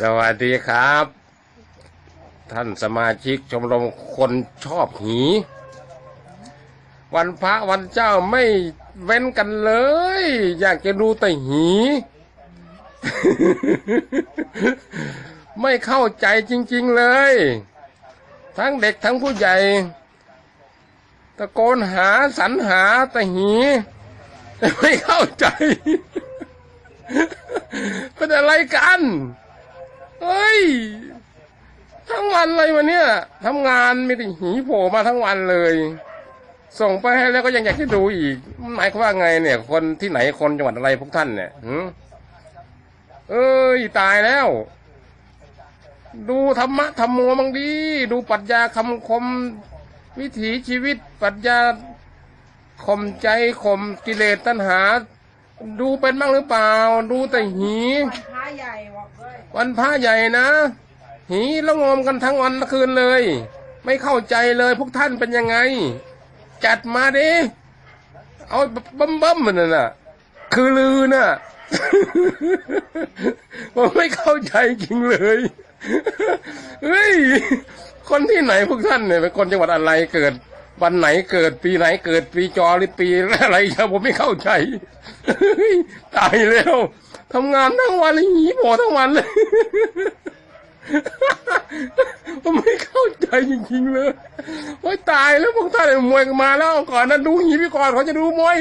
สวัสดีครับ ท่านสมาชิกชมรมคนชอบหี วันพระวันเจ้าไม่เว้นกันเลย อยากจะดูแต่หี ไม่เข้าใจจริง ๆเลย ทั้งเด็กทั้งผู้ใหญ่ ตะโกนหาสรรหาแต่หี ไม่เข้าใจ เป็นอะไรกัน ยทั้งวันเลยวันเนี้ยทำงานมีแต่หีโผล่มาทั้งวันเลย ส่งไปให้แล้วก็ยังอยากจะดูอีกหมายความว่าไงเนี่ย คนที่ไหนคนจังหวัดอะไรพวกท่านเนี่ยหืเอ้ยตายแล้ว ดูธรรมะธรรมโมบางดี ดูปรัชญาคำคม วิถีชีวิตปรัชญาข่มใจข่มกิเลสตัณหา ดูเป็นบ้างหรือเปล่า ดูแต่หี ใหญ่บอกด้วยวันพระใหญ่นะ หีแล้วงอมกันทั้งวันทั้งคืนเลย ไม่เข้าใจเลยพวกท่านเป็นยังไง จัดมาดิ เอาบั้มบั้มมันน่ะ คือลือน่ะผมไม่เข้าใจจริงเลยเฮ้ยคนที่ไหนพวกท่านเนี่ยเป็นคนจังหวัดอะไรเกิด วันไหนเกิดปีไหนเกิดปีจอหรือปีอะไรครับผมไม่เข้าใจตายแล้ว ทำงานทั้งวันเลยหีโผล่ทั้งวันเลยผมไม่เข้าใจจริงๆเลยโอ้ยตายแล้วพวกท่านมวยมาแล้วก่อนนั้นดูหีพี่ก่อนเขาจะดูมวย